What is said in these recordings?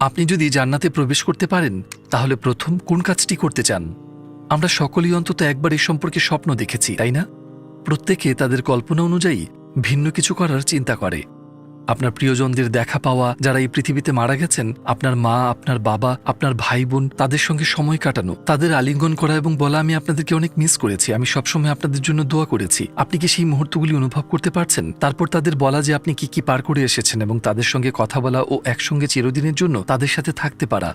আপনি যদি জান্নাতে প্রবেশ করতে পারেন, তাহলে প্রথম কোন কাজটি করতে চান? আমরা সকলেই অন্তত একবার এই সম্পর্কে স্বপ্ন দেখেছি, তাই না? প্রত্যেকে তাদের কল্পনা অনুযায়ী ভিন্ন কিছু করার চিন্তা করে। আপনার প্রিয়জনদের দেখা পাওয়া, যারা এই পৃথিবীতে মারা গেছেন, আপনার মা, আপনার বাবা, আপনার ভাই বোন, তাদের সঙ্গে সময় কাটানো, তাদের আলিঙ্গন করা এবং বলা আমি আপনাদেরকে অনেক মিস করেছি। আমি সবসময় আপনাদের জন্য দোয়া করেছি। আপনি কি সেই মুহূর্তগুলি অনুভব করতে পারছেন? তারপর তাদের বলা যে আপনি কি কি পার করে এসেছেন এবং তাদের সঙ্গে কথা বলা ও একসঙ্গে চিরদিনের জন্য তাদের সাথে থাকতে পারা।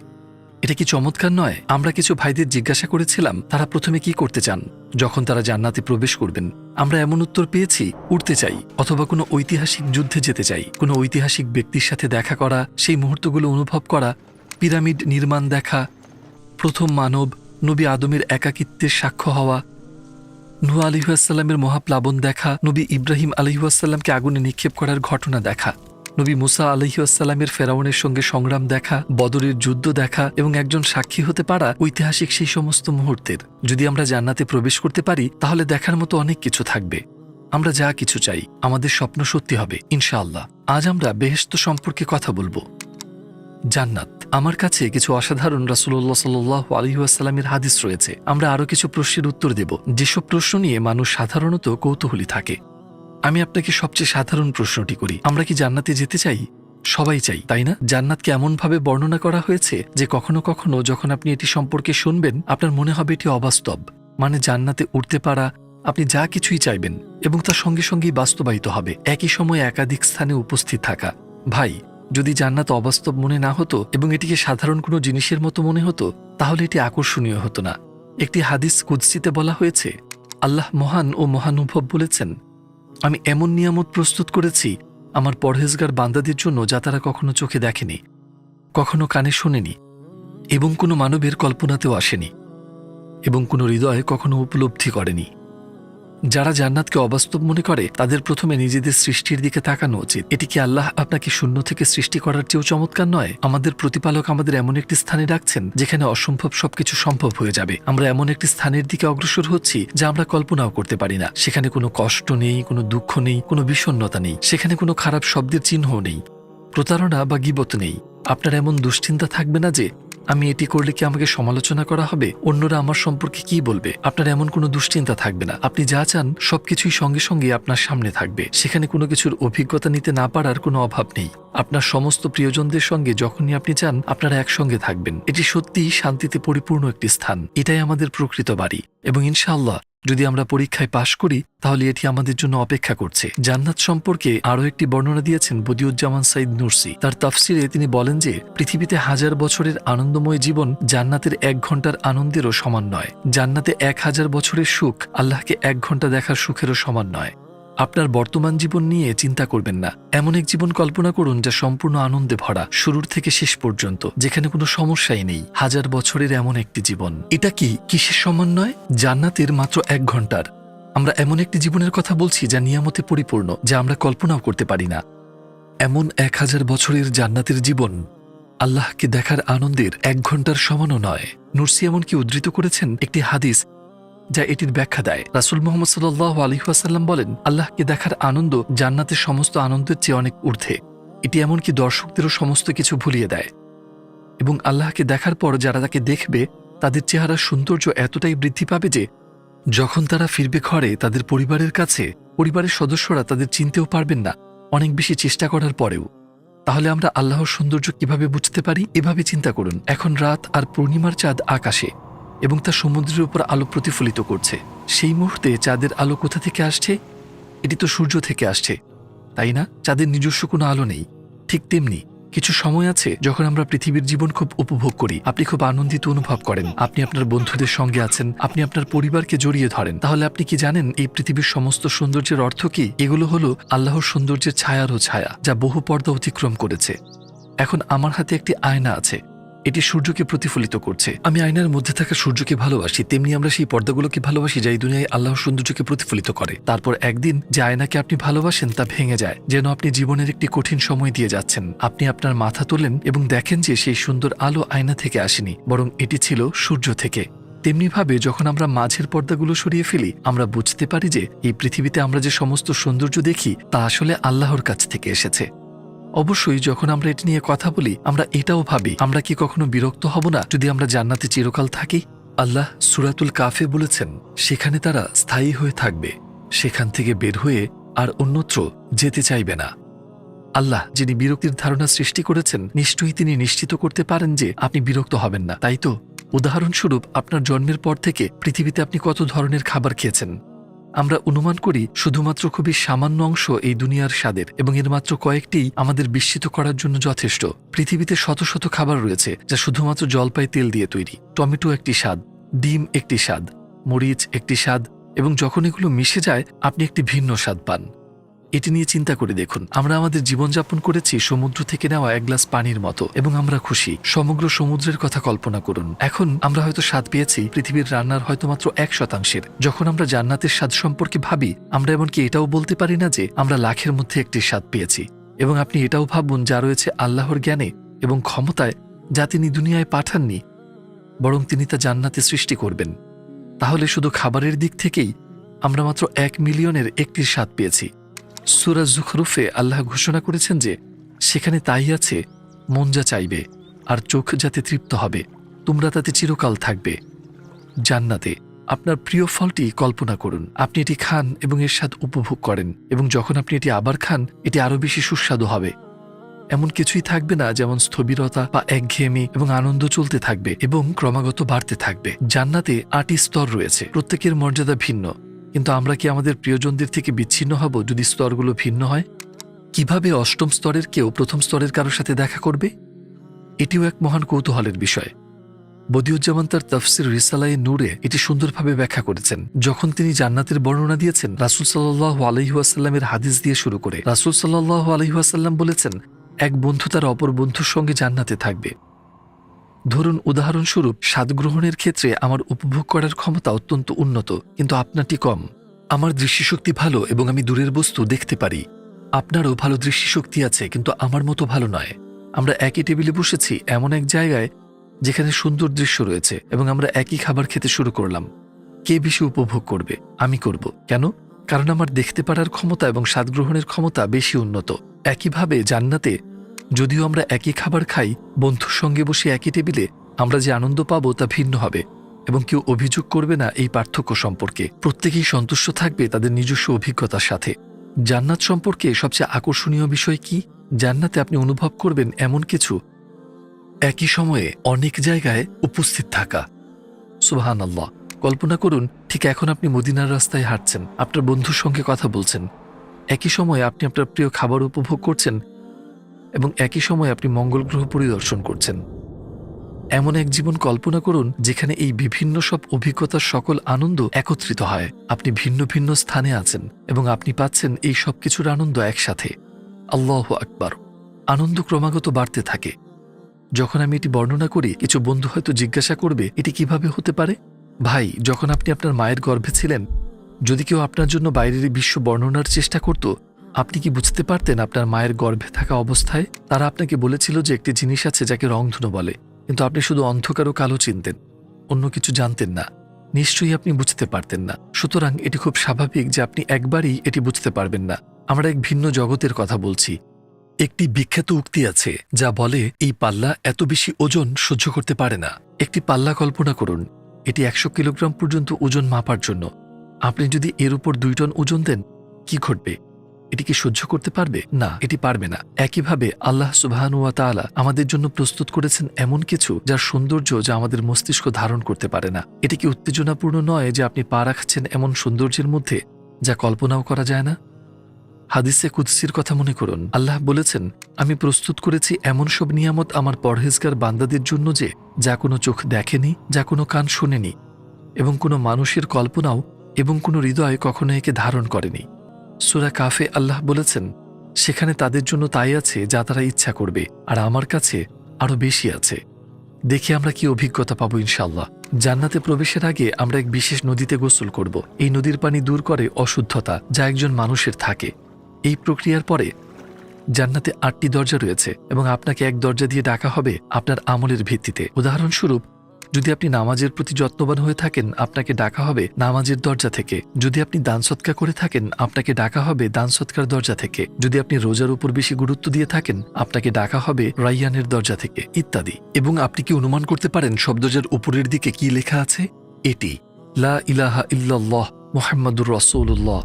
এটা কি চমৎকার নয়? আমরা কিছু ভাইদের জিজ্ঞাসা করেছিলাম, তারা প্রথমে কি করতে চান? যখন তারা জান্নাতে প্রবেশ করবেন, আমরা এমন উত্তর পেয়েছি উঠতে চাই, অথবা কোনো ঐতিহাসিক যুদ্ধে যেতে চাই। কোনো ঐতিহাসিক ব্যক্তির সাথে দেখা করা, সেই মুহূর্তগুলো অনুভব করা, পিরামিড নির্মাণ দেখা, প্রথম মানব, নবী আদমের একাকিত্বের সাক্ষ্য হওয়া নূ আলিহাসাল্লামের মহাপ্লাবন দেখা, নবী ইব্রাহিম আলহিহাসাল্লামকে আগুনে নিক্ষেপ করার ঘটনা দেখা। নবী মুসা আলহিউসাল্লামের ফেরাউনের সঙ্গে সংগ্রাম দেখা, বদরের যুদ্ধ দেখা এবং একজন সাক্ষী হতে পারা ঐতিহাসিক সেই সমস্ত মুহূর্তের। যদি আমরা জান্নাতে প্রবেশ করতে পারি, তাহলে দেখার মতো অনেক কিছু থাকবে। আমরা যা কিছু চাই, আমাদের স্বপ্ন সত্যি হবে, ইনশাআল্লাহ। আজ আমরা বেহেস্ত সম্পর্কে কথা বলব। জান্নাত। আমার কাছে কিছু অসাধারণ রাসুল্লাহ সাল্লাহ আলহিউসাল্লামের হাদিস রয়েছে। আমরা আরও কিছু প্রশ্নের উত্তর দেব। যেসব প্রশ্ন নিয়ে মানুষ সাধারণত কৌতূহলী থাকে। আমি আপনাকে সবচেয়ে সাধারণ প্রশ্নটি করি। আমরা কি জান্নাতে যেতে চাই? সবাই চাই, তাই না? জান্নাতকে এমনভাবে বর্ণনা করা হয়েছে যে কখনো কখনো যখন আপনি এটি সম্পর্কে শুনবেন, আপনার মনে হবে এটি অবাস্তব। মানে জান্নাতে উঠতে পারা, আপনি যা কিছুই চাইবেন, এবং তার সঙ্গে সঙ্গেই বাস্তবায়িত হবে। একই সময়ে একাধিক স্থানে উপস্থিত থাকা। ভাই, যদি জান্নাত অবাস্তব মনে না হতো, এবং এটিকে সাধারণ কোনো জিনিসের মতো মনে হতো, তাহলে এটি আকর্ষণীয় হতো না। একটি হাদিস কুৎসিতে বলা হয়েছে, আল্লাহ মহান ও মহানুভব বলেছেন আমি এমন নিয়ামত প্রস্তুত করেছি আমার পরহেজগার বান্দাদের জন্য যা তারা কখনো চোখে দেখেনি, কখনো কানে শোনেনি, এবং কোনো মানবের কল্পনাতেও আসেনি, এবং কোনো হৃদয়ে কখনো উপলব্ধি করেনি। যারা জান্নাতকে অবাস্তব মনে করে, তাদের প্রথমে নিজেদের সৃষ্টির দিকে তাকানো উচিত। এটি কি আল্লাহ আপনাকে শূন্য থেকে সৃষ্টি করার চেয়েও চমৎকার নয়? আমাদের প্রতিপালক আমাদের এমন একটি স্থানে রাখছেন যেখানে অসম্ভব সবকিছু সম্ভব হয়ে যাবে। আমরা এমন একটি স্থানের দিকে অগ্রসর হচ্ছি, যা আমরা কল্পনাও করতে পারি না। সেখানে কোনো কষ্ট নেই, কোনো দুঃখ নেই, কোনো বিষণ্ণতা নেই। সেখানে কোনো খারাপ শব্দের চিহ্নও নেই। প্রতারণা বা গিবত নেই। আপনার এমন দুশ্চিন্তা থাকবে না যে আমি এটি করলে কি আমাকে সমালোচনা করা হবে? অন্যরা আমার সম্পর্কে কি বলবে? আপনার এমন কোনো দুশ্চিন্তা থাকবে না। আপনি যা চান, সবকিছুই সঙ্গে সঙ্গে আপনার সামনে থাকবে। সেখানে কোনো কিছুর অভিজ্ঞতা নিতে না পারার কোনো অভাব নেই। আপনার সমস্ত প্রিয়জনদের সঙ্গে যখনই আপনি চান, আপনারা একসঙ্গে থাকবেন। এটি সত্যিই শান্তিতে পরিপূর্ণ একটি স্থান। এটাই আমাদের প্রকৃত বাড়ি। এবং ইনশাআল্লাহ যদি আমরা পরীক্ষায় পাশ করি, তাহলে এটি আমাদের জন্য অপেক্ষা করছে। জান্নাত সম্পর্কে আরও একটি বর্ণনা দিয়েছেন বদিউজ্জামান সাইদ নুরসি। তার তাফসিরে তিনি বলেন যে, পৃথিবীতে হাজার বছরের আনন্দময় জীবন জান্নাতের এক ঘণ্টার আনন্দেরও সমান নয়। জান্নাতে এক হাজার বছরের সুখ আল্লাহকে এক ঘণ্টা দেখার সুখেরও সমান নয়। আপনার বর্তমান জীবন নিয়ে চিন্তা করবেন না। এমন এক জীবন কল্পনা করুন যা সম্পূর্ণ আনন্দে ভরা, শুরুর থেকে শেষ পর্যন্ত, যেখানে কোনো সমস্যাই নেই, হাজার বছরের এমন একটি জীবন। এটা কি কিসের সমন্বয় জান্নাতের মাত্র এক ঘণ্টার আমরা এমন একটি জীবনের কথা বলছি যা নিয়ামতে পরিপূর্ণ, যা আমরা কল্পনাও করতে পারি না। এমন এক হাজার বছরের জান্নাতের জীবন, আল্লাহকে দেখার আনন্দের এক ঘণ্টার সমানও নয়। নুরসি এমনকি উদ্ধৃত করেছেন একটি হাদিস যা এটির ব্যাখ্যা দেয়। রাসুল মোহাম্মদ সাল্লাহ আলহিহাসাল্লাম বলেন, আল্লাহকে দেখার আনন্দ জান্নাতের সমস্ত আনন্দের চেয়ে অনেক ঊর্ধ্বে। এটি এমনকি দর্শকদেরও সমস্ত কিছু ভুলিয়ে দেয়। এবং আল্লাহকে দেখার পর যারা তাকে দেখবে, তাদের চেহারার সৌন্দর্য এতটাই বৃদ্ধি পাবে যে, যখন তারা ফিরবে ঘরে, তাদের পরিবারের কাছে, পরিবারের সদস্যরা তাদের চিনতেও পারবেন না, অনেক বেশি চেষ্টা করার পরেও। তাহলে আমরা আল্লাহর সৌন্দর্য কীভাবে বুঝতে পারি? এভাবে চিন্তা করুন। এখন রাত আর পূর্ণিমার চাঁদ আকাশে। এবং তা সমুদ্রের উপর আলো প্রতিফলিত করছে। সেই মুহূর্তে চাঁদের আলো কোথা থেকে আসছে? এটি তো সূর্য থেকে আসছে। তাই না? চাঁদের নিজস্ব কোনো আলো নেই। ঠিক তেমনি কিছু সময় আছে যখন আমরা পৃথিবীর জীবন খুব উপভোগ করি। আপনি খুব আনন্দিত অনুভব করেন। আপনি আপনার বন্ধুদের সঙ্গে আছেন। আপনি আপনার পরিবারকে জড়িয়ে ধরেন। তাহলে আপনি কি জানেন এই পৃথিবীর সমস্ত সৌন্দর্যের অর্থ কি? এগুলো হলো আল্লাহর সৌন্দর্যের ছায়ারও ছায়া, যা বহু পর্দা অতিক্রম করেছে। এখন আমার হাতে একটি আয়না আছে। এটি সূর্যকে প্রতিফলিত করছে। আমি আয়নার মধ্যে থাকা সূর্যকে ভালোবাসি, তেমনি আমরা সেই পর্দাগুলোকে ভালোবাসি যা এই দুনিয়ায় আল্লাহর সৌন্দর্যকে প্রতিফলিত করে। তারপর একদিন যে আয়নাকে আপনি ভালোবাসেন তা ভেঙে যায়, যেন আপনি জীবনের একটি কঠিন সময় দিয়ে যাচ্ছেন। আপনি আপনার মাথা তোলেন এবং দেখেন যে সেই সুন্দর আলো আয়না থেকে আসেনি, বরং এটি ছিল সূর্য থেকে। তেমনিভাবে যখন আমরা মাঝের পর্দাগুলো সরিয়ে ফেলি, আমরা বুঝতে পারি যে এই পৃথিবীতে আমরা যে সমস্ত সৌন্দর্য দেখি, তা আসলে আল্লাহর কাছ থেকে এসেছে। অবশ্যই যখন আমরা এটি নিয়ে কথা বলি, আমরা এটাও ভাবি, আমরা কি কখনো বিরক্ত হব না যদি আমরা জান্নাতে চিরকাল থাকি? আল্লাহ সুরাতুল কাফে বলেছেন, সেখানে তারা স্থায়ী হয়ে থাকবে, সেখান থেকে বের হয়ে আর অন্যত্র যেতে চাইবে না। আল্লাহ যিনি বিরক্তির ধারণা সৃষ্টি করেছেন, নিশ্চয়ই তিনি নিশ্চিত করতে পারেন যে আপনি বিরক্ত হবেন না। তাই তো? উদাহরণস্বরূপ, আপনার জন্মের পর থেকে পৃথিবীতে আপনি কত ধরনের খাবার খেয়েছেন? আমরা অনুমান করি শুধুমাত্র খুবই সামান্য অংশ এই দুনিয়ার স্বাদের, এবং এর মাত্র কয়েকটি আমাদের বিস্মিত করার জন্য যথেষ্ট। পৃথিবীতে শত শত খাবার রয়েছে, যা শুধুমাত্র জলপাই তেল দিয়ে তৈরি। টমেটো একটি স্বাদ, ডিম একটি স্বাদ, মরিচ একটি স্বাদ, এবং যখন এগুলো মিশে যায়, আপনি একটি ভিন্ন স্বাদ পান। এটি নিয়ে চিন্তা করে দেখুন। আমরা আমাদের জীবনযাপন করেছি সমুদ্র থেকে নেওয়া এক গ্লাস পানির মতো এবং আমরা খুশি। সমগ্র সমুদ্রের কথা কল্পনা করুন। এখন আমরা হয়তো স্বাদ পেয়েছি, পৃথিবীর রান্নার হয়তো মাত্র এক শতাংশের। যখন আমরা জান্নাতের স্বাদ সম্পর্কে ভাবি, আমরা এমনকি এটাও বলতে পারি না যে আমরা লাখের মধ্যে একটি স্বাদ পেয়েছি। এবং আপনি এটাও ভাবুন, যা রয়েছে আল্লাহর জ্ঞানে এবং ক্ষমতায়, যা তিনি দুনিয়ায় পাঠাননি, বরং তিনি তা জান্নাতে সৃষ্টি করবেন। তাহলে শুধু খাবারের দিক থেকেই আমরা মাত্র এক মিলিয়নের একটির স্বাদ পেয়েছি। সুরাজ জুখরুফে আল্লাহ ঘোষণা করেছেন যে, সেখানে তাই আছে, মন যা চাইবে, আর চোখ যাতে তৃপ্ত হবে, তোমরা তাতে চিরকাল থাকবে। জান্নাতে আপনার প্রিয় ফলটি কল্পনা করুন। আপনি এটি খান এবং এর স্বাদ উপভোগ করেন, এবং যখন আপনি এটি আবার খান, এটি আরও বেশি সুস্বাদু হবে। এমন কিছুই থাকবে না যেমন স্থবিরতা বা একঘেয়েমি এবং আনন্দ চলতে থাকবে এবং ক্রমাগত বাড়তে থাকবে। জান্নাতে আটটি স্তর রয়েছে। প্রত্যেকের মর্যাদা ভিন্ন। কিন্তু আমরা কি আমাদের প্রিয়জনদের থেকে বিচ্ছিন্ন হব যদি স্তরগুলো ভিন্ন হয়? কীভাবে অষ্টম স্তরের কেউ প্রথম স্তরের কারোর সাথে দেখা করবে? এটিও এক মহান কৌতূহলের বিষয়। বদিউজ্জামান তার তফসির রিসালাই নূরে এটি সুন্দরভাবে ব্যাখ্যা করেছেন। যখন তিনি জান্নাতের বর্ণনা দিয়েছেন, রাসুল সাল্লাহ আলহিহাসাল্লামের হাদিস দিয়ে শুরু করে, রাসুল সাল্লাহ আলহিহাসাল্লাম বলেছেন, এক বন্ধু তার অপর বন্ধুর সঙ্গে জান্নাতে থাকবে। ধরুন, উদাহরণস্বরূপ স্বাদ গ্রহণের ক্ষেত্রে আমার উপভোগ করার ক্ষমতা অত্যন্ত উন্নত, কিন্তু আপনারটি কম। আমার দৃষ্টিশক্তি ভালো এবং আমি দূরের বস্তু দেখতে পারি। আপনারও ভালো দৃষ্টিশক্তি আছে, কিন্তু আমার মতো ভালো নয়। আমরা একই টেবিলে বসেছি, এমন এক জায়গায়, যেখানে সুন্দর দৃশ্য রয়েছে এবং আমরা একই খাবার খেতে শুরু করলাম। কে বেশি উপভোগ করবে? আমি করব। কেন? কারণ আমার দেখতে পারার ক্ষমতা এবং স্বাদ গ্রহণের ক্ষমতা বেশি উন্নত। একইভাবে জান্নাতে যদিও আমরা একই খাবার খাই, বন্ধুর সঙ্গে বসে একই টেবিলে, আমরা যে আনন্দ পাবো তা ভিন্ন হবে, এবং কেউ অভিযোগ করবে না এই পার্থক্য সম্পর্কে। প্রত্যেকেই সন্তুষ্ট থাকবে তাদের নিজস্ব অভিজ্ঞতার সাথে। জান্নাত সম্পর্কে সবচেয়ে আকর্ষণীয় বিষয় কি? জান্নাতে আপনি অনুভব করবেন এমন কিছু। একই সময়ে অনেক জায়গায় উপস্থিত থাকা। সুবাহান আল্লাহ কল্পনা করুন, ঠিক এখন আপনি মদিনার রাস্তায় হাঁটছেন, আপনার বন্ধুর সঙ্গে কথা বলছেন। একই সময়ে আপনি আপনার প্রিয় খাবার উপভোগ করছেন এবং একই সময় আপনি মঙ্গল গ্রহ পরিদর্শন করছেন। এমন এক জীবন কল্পনা করুন, যেখানে এই বিভিন্ন সব অভিজ্ঞতার সকল আনন্দ একত্রিত হয়। আপনি ভিন্ন ভিন্ন স্থানে আছেন এবং আপনি পাচ্ছেন এই সব কিছুর আনন্দ একসাথে। আল্লাহ আকবার। আনন্দ ক্রমাগত বাড়তে থাকে। যখন আমি এটি বর্ণনা করি, কিছু বন্ধু হয়তো জিজ্ঞাসা করবে, এটি কীভাবে হতে পারে? ভাই, যখন আপনি আপনার মায়ের গর্ভে ছিলেন, যদি কেউ আপনার জন্য বাইরের বিশ্ব বর্ণনার চেষ্টা করত আপনি কি বুঝতে পারতেন আপনার মায়ের গর্ভে থাকা অবস্থায়? তারা আপনাকে বলেছিল যে একটি জিনিস আছে যাকে রংধনু বলে, কিন্তু আপনি শুধু অন্ধকার ও কালো চিনতেন। অন্য কিছু জানতেন না। নিশ্চয়ই আপনি বুঝতে পারতেন না। সুতরাং এটি খুব স্বাভাবিক যে আপনি একবারই এটি বুঝতে পারবেন না। আমরা এক ভিন্ন জগতের কথা বলছি। একটি বিখ্যাত উক্তি আছে যা বলে, এই পাল্লা এত বেশি ওজন সহ্য করতে পারে না। একটি পাল্লা কল্পনা করুন। এটি একশো কিলোগ্রাম পর্যন্ত ওজন মাপার জন্য। আপনি যদি এর উপর দুই টন ওজন দেন, কি ঘটবে? এটি কি সহ্য করতে পারবে? না, এটি পারবে না। একইভাবে আল্লাহ সুবাহানুয়া তাআলা আমাদের জন্য প্রস্তুত করেছেন এমন কিছু যার সৌন্দর্য যা আমাদের মস্তিষ্ক ধারণ করতে পারে না। এটি কি উত্তেজনাপূর্ণ নয় যে আপনি পা রাখছেন এমন সৌন্দর্যের মধ্যে যা কল্পনাও করা যায় না? হাদিসে কুৎসির কথা মনে করুন। আল্লাহ বলেছেন, আমি প্রস্তুত করেছি এমন সব নিয়ামত আমার পরহেজগার বান্দাদের জন্য যে যা কোনো চোখ দেখেনি, যা কোনো কান শোনেনি এবং কোনো মানুষের কল্পনাও এবং কোনো হৃদয় কখনো একে ধারণ করেনি। সুরা কাফে আল্লাহ বলেছেন, সেখানে তাদের জন্য তাই আছে যা তারা ইচ্ছা করবে, আর আমার কাছে আরও বেশি আছে। দেখে আমরা কি অভিজ্ঞতা পাবো ইনশাল্লাহ জান্নাতে প্রবেশের আগে আমরা এক বিশেষ নদীতে গোসল করব। এই নদীর পানি দূর করে অশুদ্ধতা যা একজন মানুষের থাকে। এই প্রক্রিয়ার পরে জান্নাতে আটটি দরজা রয়েছে এবং আপনাকে এক দরজা দিয়ে ডাকা হবে আপনার আমলের ভিত্তিতে। উদাহরণস্বরূপ যদি আপনি নামাজের প্রতি যত্নবান হয়ে থাকেন, আপনাকে ডাকা হবে নামাজের দরজা থেকে। যদি আপনি দান সৎকার করে থাকেন, আপনাকে ডাকা হবে দান সৎকার দরজা থেকে। যদি আপনি রোজার উপর বেশি গুরুত্ব দিয়ে থাকেন, আপনাকে ডাকা হবে রাইয়ানের দরজা থেকে, ইত্যাদি। এবং আপনি কি অনুমান করতে পারেন শব্দজার উপরের দিকে কি লেখা আছে? এটি, লা ইলাহা ইল্লাল্লাহ মোহাম্মদুর রসৌল্লাহ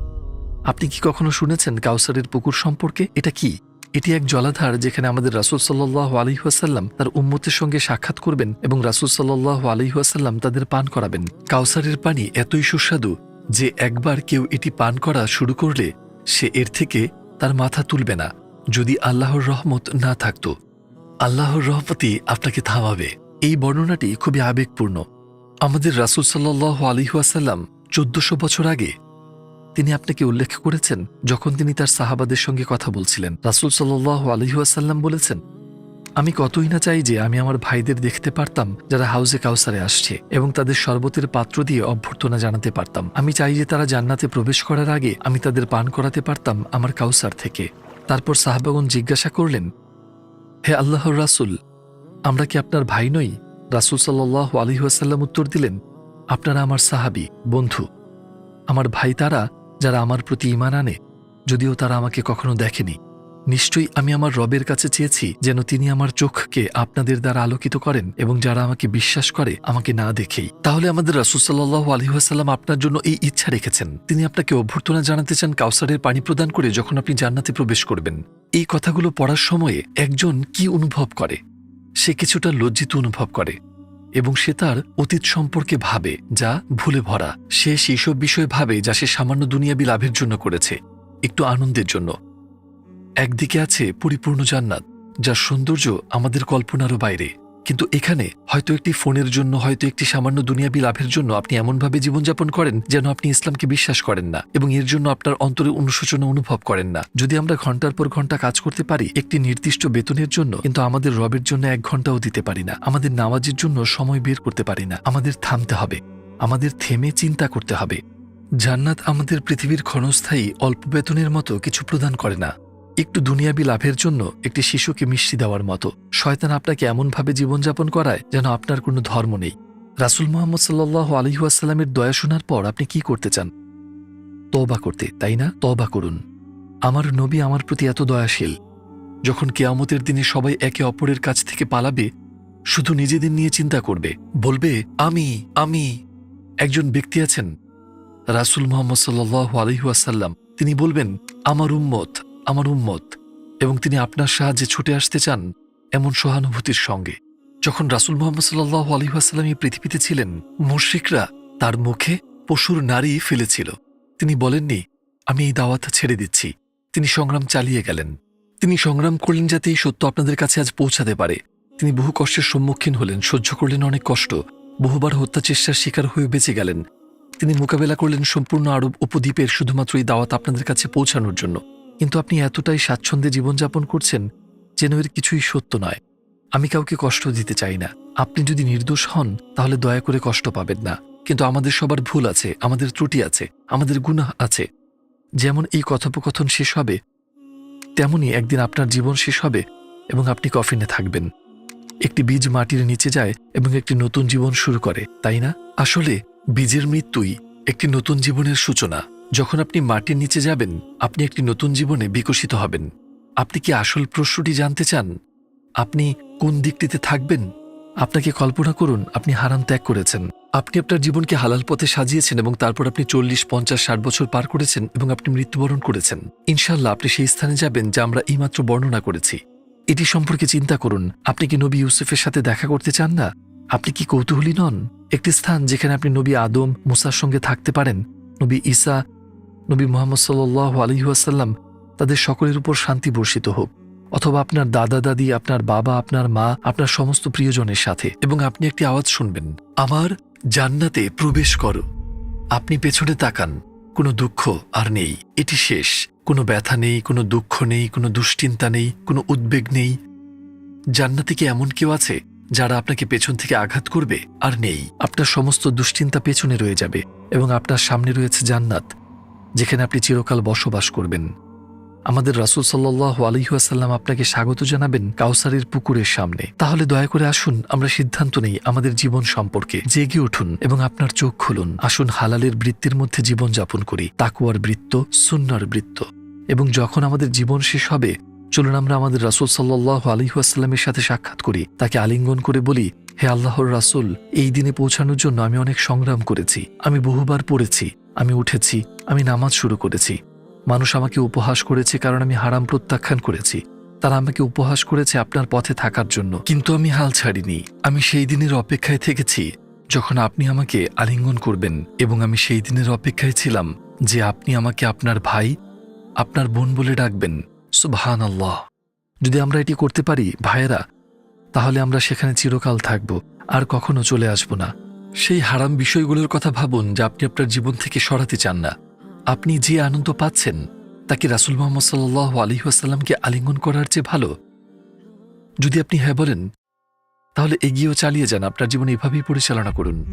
আপনি কি কখনো শুনেছেন কাউসারের পুকুর সম্পর্কে? এটা কি? এটি এক জলাধার যেখানে আমাদের রাসুল সাল্লাহ আলহিহাসাল্লাম তার উম্মতের সঙ্গে সাক্ষাৎ করবেন এবং রাসুল সাল্লাহ আলহিহাসাল্লাম তাদের পান করাবেন। কাউসারের পানি এতই সুস্বাদু যে একবার কেউ এটি পান করা শুরু করলে সে এর থেকে তার মাথা তুলবে না, যদি আল্লাহর রহমত না থাকত। আল্লাহর রহমতি আপনাকে থামাবে। এই বর্ণনাটি খুবই আবেগপূর্ণ। আমাদের রাসুল সাল্লাহ আলিহাসাল্লাম চোদ্দশো বছর আগে তিনি আপনাকে উল্লেখ করেছেন যখন তিনি তার সাহাবাদের সঙ্গে কথা বলছিলেন। রাসুল সাল্লাহ আলহিহাসাল্লাম বলেছেন, আমি কতই না চাই যে আমি আমার ভাইদের দেখতে পারতাম যারা হাউজে কাউসারে আসছে এবং তাদের শরবতের পাত্র দিয়ে অভ্যর্থনা জানাতে পারতাম। আমি চাই যে তারা জান্নাতে প্রবেশ করার আগে আমি তাদের পান করাতে পারতাম আমার কাউসার থেকে। তারপর সাহাবাগন জিজ্ঞাসা করলেন, হে আল্লাহর রাসুল, আমরা কি আপনার ভাই নই? রাসুল সাল্লাহ আলহিহাসাল্লাম উত্তর দিলেন, আপনারা আমার সাহাবি, বন্ধু। আমার ভাই তারা যারা আমার প্রতি ইমান আনে, যদিও তারা আমাকে কখনো দেখেনি। নিশ্চয়ই আমি আমার রবের কাছে চেয়েছি যেন তিনি আমার চোখকে আপনাদের দ্বারা আলোকিত করেন এবং যারা আমাকে বিশ্বাস করে আমাকে না দেখেই। তাহলে আমাদের রাসুসাল্লাহ আলহিহাসাল্লাম আপনার জন্য এই ইচ্ছা রেখেছেন। তিনি আপনাকে অভ্যর্থনা জানাতে চান কাউসারের পানি প্রদান করে যখন আপনি জান্নাতে প্রবেশ করবেন। এই কথাগুলো পড়ার সময়ে একজন কি অনুভব করে? সে কিছুটা লজ্জিত অনুভব করে। এবং সে তার অতীত সম্পর্কে ভাবে, যা ভুলে ভরা। সে সেইসব বিষয়ে ভাবে, যা সে সামান্য দুনিয়াবি লাভের জন্য করেছে। একটু আনন্দের জন্য। একদিকে আছে পরিপূর্ণ জান্নাত, যার সৌন্দর্য আমাদের কল্পনারও বাইরে। কিন্তু এখানে হয়তো একটি ফোনের জন্য, হয়তো একটি সামান্য দুনিয়াবি লাভের জন্য আপনি এমনভাবে জীবনযাপন করেন যেন আপনি ইসলামকে বিশ্বাস করেন না এবং এর জন্য আপনার অন্তরে অনুশোচনা অনুভব করেন না। যদি আমরা ঘণ্টার পর ঘণ্টা কাজ করতে পারি, একটি নির্দিষ্ট বেতনের জন্য, কিন্তু আমাদের রবের জন্য এক ঘন্টাও দিতে পারি না। আমাদের নামাজের জন্য সময় বের করতে পারি না। আমাদের থামতে হবে। আমাদের থেমে চিন্তা করতে হবে। জান্নাত আমাদের পৃথিবীর ক্ষণস্থায়ী, অল্প বেতনের মতো কিছু প্রদান করে না। একটু দুনিয়াবি লাভের জন্য একটি শিশুকে মিষ্টি দেওয়ার মতো। শয়তান আপনাকে এমনভাবে জীবনযাপন করায় যেন আপনার কোনো ধর্ম নেই। রাসুল মোহাম্মদ সাল্লাহ আলহিহাসাল্লামের দয়া শোনার পর আপনি কি করতে চান? তবা করতে, তাই না? তবা করুন। আমার নবী আমার প্রতি এত দয়াশীল। যখন কেয়ামতের দিনে সবাই একে অপরের কাছ থেকে পালাবে, শুধু নিজেদের নিয়ে চিন্তা করবে। বলবে, আমি আমি। একজন ব্যক্তি আছেন, রাসুল মোহাম্মদ সাল্লাহ আলহিহাসাল্লাম তিনি বলবেন, আমার উম্মত আমার উম্মত এবং তিনি আপনার সাহায্যে ছুটে আসতে চান এমন সহানুভূতির সঙ্গে। যখন রাসুল মোহাম্মদ সাল্লাহ আলহিহাস্লাম এই পৃথিবীতে ছিলেন, মুশ্রিকরা তার মুখে পশুর নারী ফেলেছিল। তিনি বলেননি, আমি এই দাওয়াত ছেড়ে দিচ্ছি। তিনি সংগ্রাম চালিয়ে গেলেন। তিনি সংগ্রাম করলেন যাতে এই সত্য আপনাদের কাছে আজ পৌঁছাতে পারে। তিনি বহু কষ্টের সম্মুখীন হলেন, সহ্য করলেন অনেক কষ্ট, বহুবার হত্যা চেষ্টার শিকার হয়ে বেঁচে গেলেন। তিনি মোকাবেলা করলেন সম্পূর্ণ আরব উপদ্বীপের শুধুমাত্র এই দাওয়াত আপনাদের কাছে পৌঁছানোর জন্য। কিন্তু আপনি এতটাই স্বাচ্ছন্দ্যে জীবনযাপন করছেন যেন এর কিছুই সত্য নয়। আমি কাউকে কষ্ট দিতে চাই না। আপনি যদি নির্দোষ হন, তাহলে দয়া করে কষ্ট পাবেন না। কিন্তু আমাদের সবার ভুল আছে, আমাদের ত্রুটি আছে, আমাদের গুনাহ আছে। যেমন এই কথোপকথন শেষ হবে, তেমনি একদিন আপনার জীবন শেষ হবে এবং আপনি কফিনে থাকবেন। একটি বীজ মাটির নিচে যায় এবং একটি নতুন জীবন শুরু করে, তাই না? আসলে বীজের মৃত্যুই একটি নতুন জীবনের সূচনা। যখন আপনি মাটির নিচে যাবেন, আপনি একটি নতুন জীবনে বিকশিত হবেন। আপনি কি আসল প্রশ্নটি জানতে চান? আপনি কোন দিকটিতে থাকবেন? আপনাকে কল্পনা করুন, আপনি হারাম ত্যাগ করেছেন। আপনি আপনার জীবনকে হালাল পথে সাজিয়েছেন এবং তারপর আপনি চল্লিশ, পঞ্চাশ, ষাট বছর পার করেছেন এবং আপনি মৃত্যুবরণ করেছেন। ইনশাল্লাহ আপনি সেই স্থানে যাবেন যা আমরা এইমাত্র বর্ণনা করেছি। এটি সম্পর্কে চিন্তা করুন, আপনি কি নবী ইউসুফের সাথে দেখা করতে চান না? আপনি কি কৌতূহলী নন? একটি স্থান যেখানে আপনি নবী আদম, মুসার সঙ্গে থাকতে পারেন, নবী ঈসা নবী মোহাম্মদ সাল্লাহ আলহিহাসাল্লাম তাদের সকলের উপর শান্তি বর্ষিত হোক, অথবা আপনার দাদা, দাদি, আপনার বাবা, আপনার মা, আপনার সমস্ত প্রিয়জনের সাথে। এবং আপনি একটি আওয়াজ শুনবেন, আমার জান্নাতে প্রবেশ করো। আপনি পেছনে তাকান, কোনো দুঃখ আর নেই, এটি শেষ। কোনো ব্যথা নেই, কোনো দুঃখ নেই, কোনো দুশ্চিন্তা নেই, কোনো উদ্বেগ নেই। জান্নাতে কি এমন কেউ আছে, যারা আপনাকে পেছন থেকে আঘাত করবে আর নেই? আপনার সমস্ত দুশ্চিন্তা পেছনে রয়ে যাবে এবং আপনার সামনে রয়েছে জান্নাত। যেখানে আপনি চিরকাল বসবাস করবেন। আমাদের রাসুল সাল্লাহ আলহিহাসাল্লাম আপনাকে স্বাগত জানাবেন কাউসারের পুকুরের সামনে। তাহলে দয়া করে আসুন, আমরা সিদ্ধান্ত নেই আমাদের জীবন সম্পর্কে। জেগে উঠুন এবং আপনার চোখ খুলুন। আসুন হালালের বৃত্তির মধ্যে জীবন যাপন করি। তাকুয়ার বৃত্ত, সুন্নার বৃত্ত। এবং যখন আমাদের জীবন শেষ হবে, চলুন আমরা আমাদের রাসুল সাল্লাহ আলহিহাস্লামের সাথে সাক্ষাৎ করি। তাকে আলিঙ্গন করে বলি, হে আল্লাহর রাসুল, এই দিনে পৌঁছানোর জন্য আমি অনেক সংগ্রাম করেছি। আমি বহুবার পড়েছি। আমি উঠেছি, আমি নামাজ শুরু করেছি। মানুষ আমাকে উপহাস করেছে কারণ আমি হারাম প্রত্যাখ্যান করেছি। তারা আমাকে উপহাস করেছে আপনার পথে থাকার জন্য। কিন্তু আমি হাল ছাড়িনি। আমি সেই দিনের অপেক্ষায় থেকেছি যখন আপনি আমাকে আলিঙ্গন করবেন এবং আমি সেই দিনের অপেক্ষায় ছিলাম যে আপনি আমাকে আপনার ভাই, আপনার বোন বলে ডাকবেন। সুবহান আল্লাহ যদি আমরা এটি করতে পারি, ভাইয়েরা, তাহলে আমরা সেখানে চিরকাল থাকব, আর কখনো চলে আসব না। সেই হারাম বিষয়গুলোর কথা ভাবুন যা আপনি আপনার জীবন থেকে সরাতে চান না। আপনি যে আনন্দ পাচ্ছেন, তাকে রাসুল মোহাম্মদ সাল্লাহ আলী আসাল্লামকে আলিঙ্গন করার চেয়ে ভালো। যদি আপনি হ্যাঁ বলেন, তাহলে এগিয়েও চালিয়ে যান, আপনার জীবন এভাবেই পরিচালনা করুন।